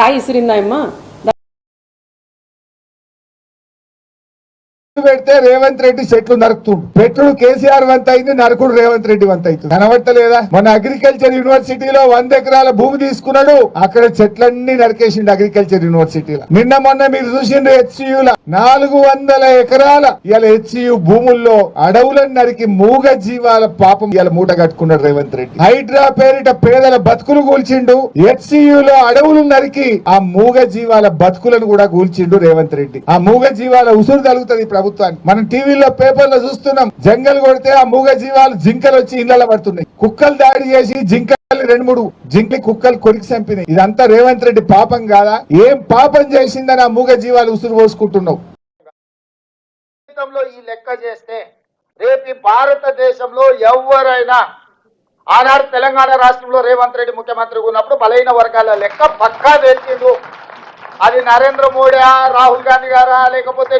రాయి పెడితే రేవంత్ రెడ్డి చెట్లు నరుకుతుండు. పెట్టుడు కేసీఆర్ వంత అయింది నరకుడు రేవంత్ రెడ్డి వంత అవుతుంది కనబడతలేదా? మన అగ్రికల్చర్ యూనివర్సిటీలో వంద ఎకరాల భూమి తీసుకున్నాడు. అక్కడ చెట్లన్నీ నరికేసిండు అగ్రికల్చర్ యూనివర్సిటీలో. నిన్న మొన్న మీరు చూసిండ్రు హెచ్సియుల నాలుగు వందల ఎకరాల ఇలా హెచ్సియు భూముల్లో అడవులను నరికి మూగ జీవాల పాపం ఇలా మూట కట్టుకున్నాడు రేవంత్ రెడ్డి. హైడ్రా పేరిట పేదల బతుకులు కూల్చిండు. హెచ్సియులో అడవులు నరికి ఆ మూగ జీవాల బతుకులను కూడా కూల్చిండు రేవంత్ రెడ్డి. ఆ మూగ జీవాల ఉసురు తగులుతుంది ప్రభుత్వానికి. మనం టీవీలో పేపర్లో చూస్తున్నాం జంగల్ కొడితే ఆ మూగ జీవాలు జింకలు వచ్చి ఇళ్ళలో పడుతున్నాయి. కుక్కలు దాడి చేసి జింక రెండు మూడు జింకలి కుక్కలు కొరికి చంపినాయి. ఇదంతా రేవంత్ రెడ్డి పాపం కాదా? ఏం పాపం చేసిందని ఆ మూగ జీవాలు ఉసురు పోసుకుంటున్నావు? ఈ లెక్క చేస్తే రేపు భారతదేశంలో ఎవరైనా ఆనాడు తెలంగాణ రాష్ట్రంలో రేవంత్ రెడ్డి ముఖ్యమంత్రిగా ఉన్నప్పుడు బలైన వర్గాల లెక్క పక్కా తెచ్చిండు అది నరేంద్ర మోడీ రాహుల్ గాంధీ గారా లేకపోతే